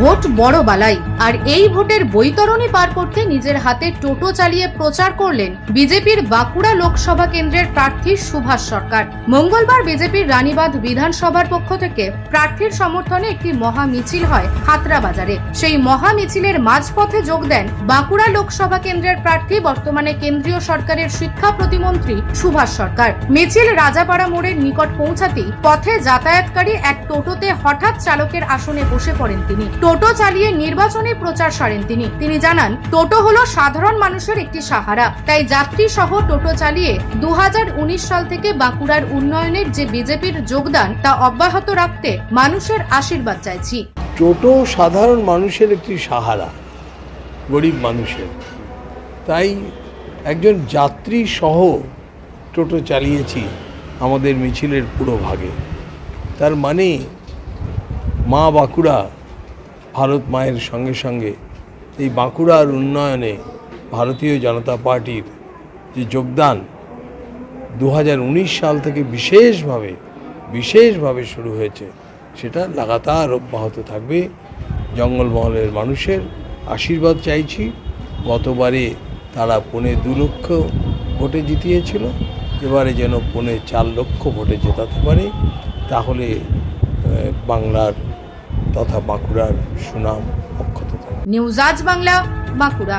Vote বড় বালাই। আর এই ভোটের বৈতরণী পার করতে নিজের হাতে টোটো চালিয়ে প্রচার করলেন বিজেপির বাঁকুড়া লোকসভা কেন্দ্রের প্রার্থী সুভাষ সরকার। মঙ্গলবার বিজেপির রানীবাঁধ বিধানসভার পক্ষ থেকে প্রার্থীর সমর্থনে একটি মহা মিছিল হয় খাতরা বাজারে সেই মহা মিছিলের মাঝপথে যোগ দেন বাঁকুড়া লোকসভা কেন্দ্রের প্রার্থী, বর্তমানে কেন্দ্রীয় সরকারের শিক্ষা প্রতিমন্ত্রী সুভাষ সরকার। মিছিল রাজাপাড়া মোড়ের নিকট পৌঁছাতেই পথে যাতায়াতকারী এক টোটোতে হঠাৎ চালকের আসনে বসে পড়েন তিনি। টোটো চালিয়ে নির্বাচনী প্রচার সারেন তিনি। তিনি জানান, টোটো হলো সাধারণ মানুষের একটি সাহারা। তাই যাত্রী সহ টোটো চালিয়ে দু হাজার উনিশ সাল থেকে বাঁকুড়ার উন্নয়নের যে বিজেপির যোগদান, তা অব্যাহত রাখতে মানুষের আশীর্বাদ চাইছি। টোটো সাধারণ মানুষের একটি সাহারা, গরিব মানুষের। তাই একজন যাত্রী সহ টোটো চালিয়েছি আমাদের মিছিলের পুরো ভাগে। তার মানে মা বাঁকুড়া ভারত মায়ের সঙ্গে সঙ্গে এই বাঁকুড়ার উন্নয়নে ভারতীয় জনতা পার্টির যে যোগদান দু হাজার উনিশ সাল থেকে বিশেষভাবে বিশেষভাবে শুরু হয়েছে, সেটা লাগাতার অব্যাহত থাকবে। জঙ্গলমহলের মানুষের আশীর্বাদ চাইছি। গতবারে তারা পৌনে দু লক্ষ ভোটে জিতিয়েছিল। এবারে যেন পৌনে চার লক্ষ ভোটে জেতাতে পারে। তাহলে বাংলার তথা বাঁকুড়ার সুনাম অক্ষত নিউজ আজ Bangla Bankura.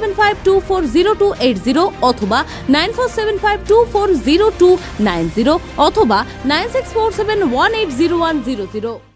seven five two four zero two eight zero অথবা nine four seven five two four zero two nine zero অথবা nine six four seven one eight zero one zero zero